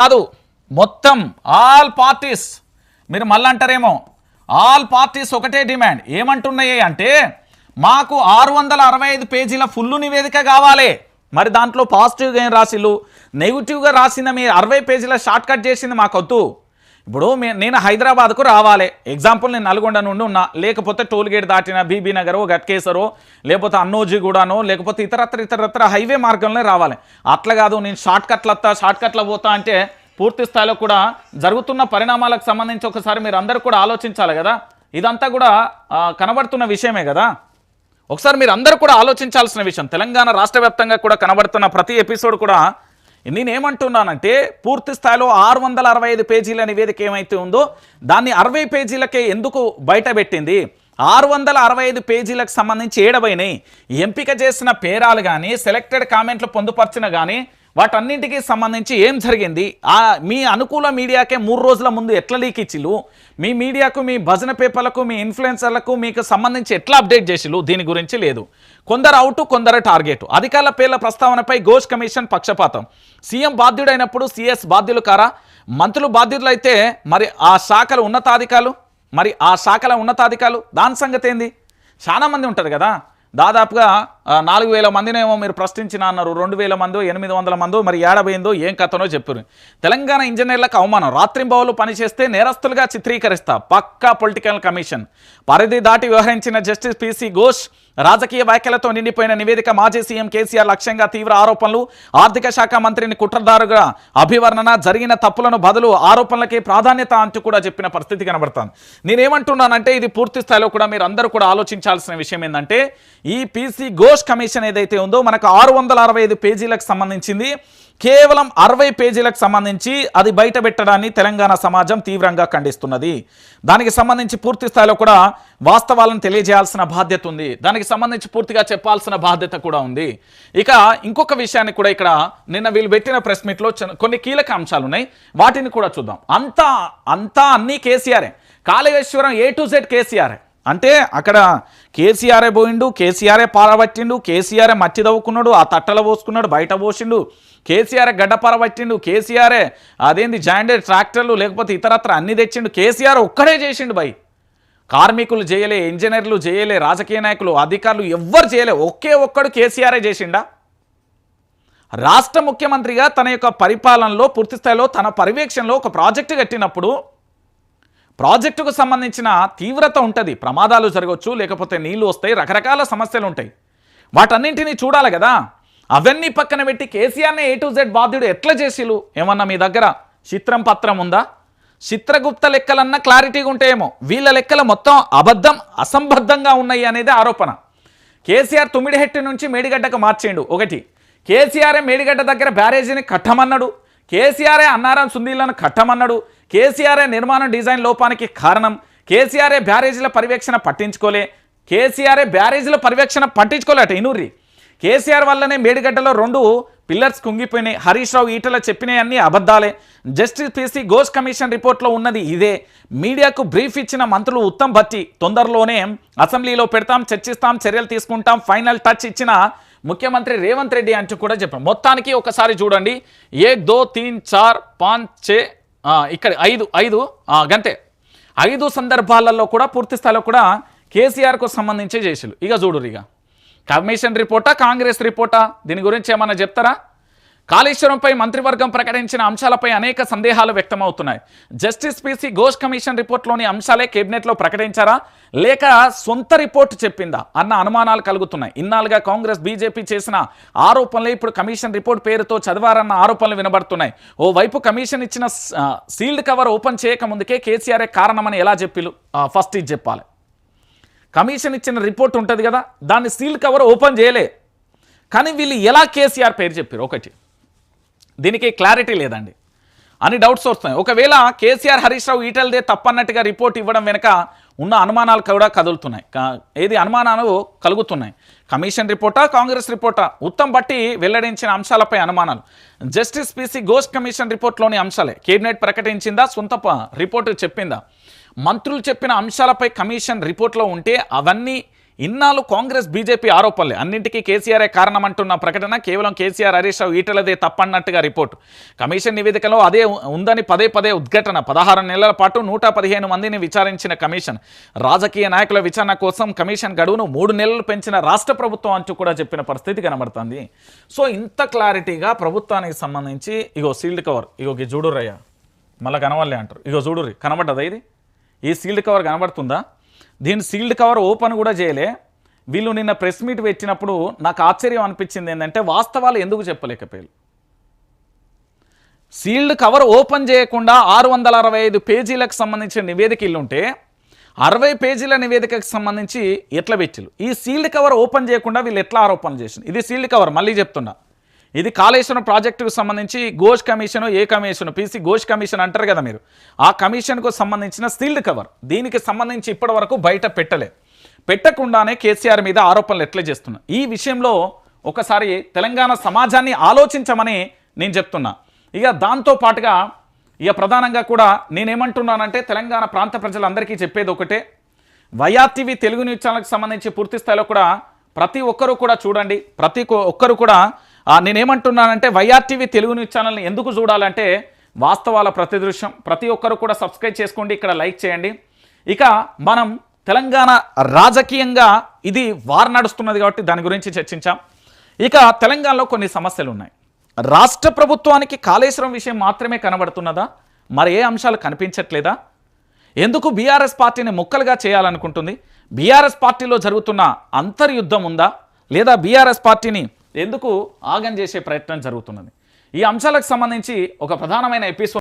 కాదు. మొత్తం all parties మీరు మళ్ళీ అంటారేమో ఆల్ పార్టీస్ ఒకటే డిమాండ్. ఏమంటున్నాయి అంటే మాకు ఆరు వందల అరవై ఐదు పేజీల ఫుల్ నివేదిక కావాలి. మరి దాంట్లో పాజిటివ్గా ఏం రాసిల్లు? నెగిటివ్గా రాసిన మీ అరవై పేజీల షార్ట్ కట్ చేసింది మాకొద్దు. ఇప్పుడు నేను హైదరాబాద్కు రావాలి. ఎగ్జాంపుల్ నేను నల్గొండ నుండి ఉన్నా. లేకపోతే టోల్ గేట్ దాటిన బీబీ నగరో గట్కేసరో లేకపోతే అన్నోజిగూడనో లేకపోతే ఇతరత్ర ఇతరత్ర హైవే మార్గంలో రావాలి. అట్లా కాదు నేను షార్ట్ కట్లు వస్తా షార్ట్ కట్లో పోతా అంటే పూర్తి స్థాయిలో కూడా జరుగుతున్న పరిణామాలకు సంబంధించి ఒకసారి మీరు అందరూ కూడా ఆలోచించాలి కదా. ఇదంతా కూడా కనబడుతున్న విషయమే కదా. ఒకసారి మీరు అందరూ కూడా ఆలోచించాల్సిన విషయం. తెలంగాణ రాష్ట్ర వ్యాప్తంగా కూడా కనబడుతున్న ప్రతి ఎపిసోడ్ కూడా నేనేమంటున్నానంటే పూర్తి స్థాయిలో ఆరు వందల అరవై ఐదు పేజీల నివేదిక ఏమైతే ఉందో దాన్ని అరవై పేజీలకే ఎందుకు బయటపెట్టింది? ఆరు వందల అరవై ఐదు పేజీలకు సంబంధించి ఏడవైనాయి ఎంపిక చేసిన పేరాలు కానీ సెలెక్టెడ్ కామెంట్లు పొందుపరిచిన కానీ వాటన్నింటికి సంబంధించి ఏం జరిగింది? ఆ మీ అనుకూల మీడియాకే మూడు రోజుల ముందు ఎట్లా లీక్ ఇచ్చిలు మీ మీడియాకు మీ భజన పేపర్లకు మీ ఇన్ఫ్లుయెన్సర్లకు మీకు సంబంధించి ఎట్లా అప్డేట్ చేసిలు దీని గురించి లేదు. కొందరు అవుట్ కొందరు టార్గెట్. అధికారుల పేర్ల ప్రస్తావనపై ఘోష్ కమిషన్ పక్షపాతం. సీఎం బాధ్యుడైనప్పుడు సిఎస్ బాధ్యులు కారా? మంత్రులు బాధ్యులు అయితే మరి ఆ శాఖల ఉన్నతాధికారులు? మరి ఆ శాఖల ఉన్నతాధికారులు? దాని సంగతి ఏంది? చాలామంది ఉంటుంది ఉంటారు కదా? దాదాపుగా నాలుగు వేల మందినేమో మీరు ప్రశ్నించిన అన్నారు. రెండు వేల మందో ఎనిమిది వందల మందో మరి ఏడబోయిందో ఏం కథనో చెప్పారు తెలంగాణ ఇంజనీర్లకు అవమానం. రాత్రింబావులు పనిచేస్తే నేరస్తులుగా చిత్రీకరిస్తా. పక్కా పొలిటికల్ కమిషన్. పరిధి దాటి వ్యవహరించిన జస్టిస్ పిసి ఘోష్ రాజకీయ వ్యాఖ్యలతో నిండిపోయిన నివేదిక మాజీ సీఎం కేసీఆర్ లక్ష్యంగా తీవ్ర ఆరోపణలు. ఆర్థిక శాఖ మంత్రిని కుట్రదారుగా అభివర్ణన జరిగిన తప్పులను బదులు ఆరోపణలకి ప్రాధాన్యత అంటూ కూడా చెప్పిన పరిస్థితి కనబడుతుంది. నేనేమంటున్నానంటే ఇది పూర్తి స్థాయిలో కూడా మీరు అందరూ కూడా ఆలోచించాల్సిన విషయం ఏంటంటే ఈ పీసీ ఘోష్ కమిషన్ ఏదైతే ఉందో మనకు ఆరు వందల అరవై ఐదు పేజీలకు సంబంధించింది. కేవలం అరవై పేజీలకు సంబంధించి అది బయట పెట్టడాన్ని తెలంగాణ సమాజం తీవ్రంగా ఖండిస్తున్నది. దానికి సంబంధించి పూర్తి స్థాయిలో కూడా వాస్తవాలను తెలియజేయాల్సిన బాధ్యత ఉంది. దానికి సంబంధించి పూర్తిగా చెప్పాల్సిన బాధ్యత కూడా ఉంది. ఇక ఇంకొక విషయాన్ని కూడా ఇక్కడ నిన్న వీళ్ళు పెట్టిన ప్రెస్ మీట్లో కొన్ని కీలక అంశాలు ఉన్నాయి. వాటిని కూడా చూద్దాం. అంతా అంతా అన్నీ కేసీఆరే. Kaleshwaram A to Z KCR. అంటే అక్కడ కేసీఆరే పోయిండు కేసీఆరే పారబట్టిండు కేసీఆరే మట్టి తవ్వుకున్నాడు ఆ తట్టలో పోసుకున్నాడు బయట పోసిండు. కేసీఆర్ గడ్డ పారబట్టిండు కేసీఆరే అదేంది జాయిండెడ్ ట్రాక్టర్లు లేకపోతే ఇతరత్ర అన్ని తెచ్చిండు. కేసీఆర్ ఒక్కడే చేసిండు బై. కార్మికులు చేయలే ఇంజనీర్లు చేయలే రాజకీయ నాయకులు అధికారులు ఎవ్వరు చేయలే ఒకే ఒక్కడు కేసీఆరే చేసిండా? రాష్ట్ర ముఖ్యమంత్రిగా తన యొక్క పరిపాలనలో పూర్తిస్థాయిలో తన పర్యవేక్షణలో ఒక ప్రాజెక్టు కట్టినప్పుడు ప్రాజెక్టుకు సంబంధించిన తీవ్రత ఉంటుంది. ప్రమాదాలు జరగవచ్చు లేకపోతే నీళ్ళు వస్తాయి రకరకాల సమస్యలు ఉంటాయి. వాటన్నింటినీ చూడాలి కదా. అవన్నీ పక్కన పెట్టి కేసీఆర్నే ఏ టు జెడ్ బాధ్యుడు ఎట్లా చేసిలు ఏమన్నా మీ దగ్గర చిత్రం పత్రం ఉందా? చిత్రగుప్త లెక్కలన్నా క్లారిటీగా ఉంటాయేమో. వీళ్ళ లెక్కలు మొత్తం అబద్ధం అసంబద్ధంగా ఉన్నాయి అనేది ఆరోపణ. కేసీఆర్ తుమ్మిడిహెట్టి నుంచి మేడిగడ్డకు మార్చేయండు. ఒకటి కేసీఆర్ఏ మేడిగడ్డ దగ్గర బ్యారేజీని కట్టమన్నాడు. కేసీఆర్ఏ అన్నారం సుందీలను కట్టమన్నాడు. కేసీఆర్ఏ నిర్మాణం డిజైన్ లోపానికి కారణం కేసీఆర్ఏ బ్యారేజీల పర్యవేక్షణ పట్టించుకోలే కేసీఆర్ఏ బ్యారేజీల పర్యవేక్షణ పట్టించుకోలేట ఇనూరి. కేసీఆర్ వల్లనే మేడిగడ్డలో రెండు పిల్లర్స్ కుంగిపోయినాయి హరీష్ రావు ఈటల చెప్పినవన్నీ అబద్ధాలే. జస్టిస్ పీసీ ఘోష్ కమిషన్ రిపోర్ట్లో ఉన్నది ఇదే. మీడియాకు బ్రీఫ్ ఇచ్చిన మంత్రులు ఉత్తమ్ భట్టి తొందరలోనే అసెంబ్లీలో పెడతాం చర్చిస్తాం చర్యలు తీసుకుంటాం ఫైనల్ టచ్ ఇచ్చిన ముఖ్యమంత్రి రేవంత్ రెడ్డి అంటూ కూడా చెప్పాం. మొత్తానికి ఒకసారి చూడండి. ఏ దో తీన్ చార్ పాంచ్ చే ఇక్కడ ఐదు ఐదు గంతే. ఐదు సందర్భాలలో కూడా పూర్తి స్థాయిలో కూడా కేసీఆర్కు సంబంధించి చేసిలు ఇక చూడు ఇక కమిషన్ రిపోర్టా కాంగ్రెస్ రిపోర్టా? దీని గురించి ఏమన్నా చెప్తారా? కాళేశ్వరంపై మంత్రివర్గం ప్రకటించిన అంశాలపై అనేక సందేహాలు వ్యక్తమవుతున్నాయి. జస్టిస్ పీసీ ఘోష్ కమిషన్ రిపోర్ట్లోని అంశాలే కేబినెట్లో ప్రకటించారా? లేక సొంత రిపోర్ట్ చెప్పిందా? అన్న అనుమానాలు కలుగుతున్నాయి. ఇన్నాళ్ళుగా కాంగ్రెస్ బీజేపీ చేసిన ఆరోపణలే ఇప్పుడు కమిషన్ రిపోర్ట్ పేరుతో చదివారన్న ఆరోపణలు వినబడుతున్నాయి. ఓ వైపు కమిషన్ ఇచ్చిన సీల్డ్ కవర్ ఓపెన్ చేయకముందుకే కేసీఆర్ఏ కారణమని ఎలా చెప్పిలు ఫస్ట్ ఇది చెప్పాలి. కమిషన్ ఇచ్చిన రిపోర్ట్ ఉంటుంది కదా దాన్ని సీల్డ్ కవర్ ఓపెన్ చేయలే. కానీ వీళ్ళు ఎలా కేసీఆర్ పేరు చెప్పారు ఒకటి. దీనికి క్లారిటీ లేదండి. అని డౌట్స్ వస్తున్నాయి. ఒకవేళ కేసీఆర్ హరీష్ రావు ఈటల్దే తప్పన్నట్టుగా రిపోర్ట్ ఇవ్వడం వెనుక ఉన్న అనుమానాలు కూడా కదులుతున్నాయి. ఏది అనుమానాలు కలుగుతున్నాయి? కమిషన్ రిపోర్టా కాంగ్రెస్ రిపోర్టా? ఉత్తమ్ బట్టి వెల్లడించిన అంశాలపై అనుమానాలు. జస్టిస్ పీసీ గోస్ట్ కమిషన్ రిపోర్ట్లోని అంశాలే. కేబినెట్ ప్రకటించిందా సొంత రిపోర్టు చెప్పిందా? మంత్రులు చెప్పిన అంశాలపై కమిషన్ రిపోర్ట్లో ఉంటే అవన్నీ ఇన్నాళ్ళు కాంగ్రెస్ బీజేపీ ఆరోపణలే. అన్నింటికీ కేసీఆరే కారణం అంటున్న ప్రకటన కేవలం కేసీఆర్ హరీష్ రావు ఈటలదే తప్పన్నట్టుగా రిపోర్టు. కమిషన్ నివేదికలో అదే ఉందని పదే పదే ఉద్ఘటన. పదహారు నెలల పాటు నూట పదిహేను మందిని విచారించిన కమిషన్. రాజకీయ నాయకుల విచారణ కోసం కమిషన్ గడువును మూడు నెలలు పెంచిన రాష్ట్ర ప్రభుత్వం అంటూ కూడా చెప్పిన పరిస్థితి కనబడుతుంది. సో ఇంత క్లారిటీగా ప్రభుత్వానికి సంబంధించి ఇగో సీల్డ్ కవర్ ఇగో ఈ చూడురయ్యా మళ్ళీ కనవల్లే అంటారు. ఇగో చూడుర్రి కనబడ్డదా ఇది? ఈ సీల్డ్ కవర్ కనబడుతుందా? దీని సీల్డ్ కవర్ ఓపెన్ కూడా చేయలే. వీళ్ళు నిన్న ప్రెస్ మీట్ పెట్టినప్పుడు నాకు ఆశ్చర్యం అనిపించింది ఏంటంటే వాస్తవాలు ఎందుకు చెప్పలేకపోయారు. సీల్డ్ కవర్ ఓపెన్ చేయకుండా ఆరు వందల అరవై ఐదు పేజీలకు సంబంధించిన నివేదిక ఇల్లుంటే అరవై పేజీల నివేదికకు సంబంధించి ఎట్లా పెట్టిలు ఈ సీల్డ్ కవర్ ఓపెన్ చేయకుండా వీళ్ళు ఎట్లా ఆరోపణలు చేసింది ఇది సీల్డ్ కవర్ మళ్ళీ చెప్తున్నా. ఇది కాళేశ్వరం ప్రాజెక్టుకు సంబంధించి ఘోష్ కమిషన్ ఏ కమిషన్ పీసీ ఘోష్ కమిషన్ అంటారు కదా మీరు. ఆ కమిషన్కు సంబంధించిన సీల్డ్ కవర్. దీనికి సంబంధించి ఇప్పటి వరకు బయట పెట్టలే పెట్టకుండానే కేసీఆర్ మీద ఆరోపణలు ఎట్లా చేస్తున్నా. ఈ విషయంలో ఒకసారి తెలంగాణ సమాజాన్ని ఆలోచించమని నేను చెప్తున్నా. ఇక దాంతో పాటుగా ఇక ప్రధానంగా కూడా నేనేమంటున్నానంటే తెలంగాణ ప్రాంత ప్రజలందరికీ చెప్పేది ఒకటే. వైఆర్టీవీ తెలుగు న్యూస్ ఛానల్కి సంబంధించి పూర్తి స్థాయిలో కూడా ప్రతి ఒక్కరూ కూడా చూడండి. ప్రతి ఒక్కరు కూడా నేనేమంటున్నానంటే వైఆర్టీవీ తెలుగు న్యూస్ ఛానల్ని ఎందుకు చూడాలంటే వాస్తవాల ప్రతిదృశ్యం. ప్రతి ఒక్కరు కూడా సబ్స్క్రైబ్ చేసుకోండి ఇక్కడ లైక్ చేయండి. ఇక మనం తెలంగాణ రాజకీయంగా ఇది వార్ నడుస్తున్నది కాబట్టి దాని గురించి చర్చించాం. ఇక తెలంగాణలో కొన్ని సమస్యలు ఉన్నాయి రాష్ట్ర ప్రభుత్వానికి కాళేశ్వరం విషయం మాత్రమే కనబడుతున్నదా? మరి ఏ అంశాలు కనిపించట్లేదా? ఎందుకు బీఆర్ఎస్ పార్టీని ముక్కలుగా చేయాలనుకుంటుంది? బీఆర్ఎస్ పార్టీలో జరుగుతున్న అంతర్యుద్ధం ఉందా? లేదా బీఆర్ఎస్ పార్టీని ఎందుకు ఆగం చేసే ప్రయత్నం జరుగుతున్నది? ఈ అంశాలకు సంబంధించి ఒక ప్రధానమైన ఎపిసోడ్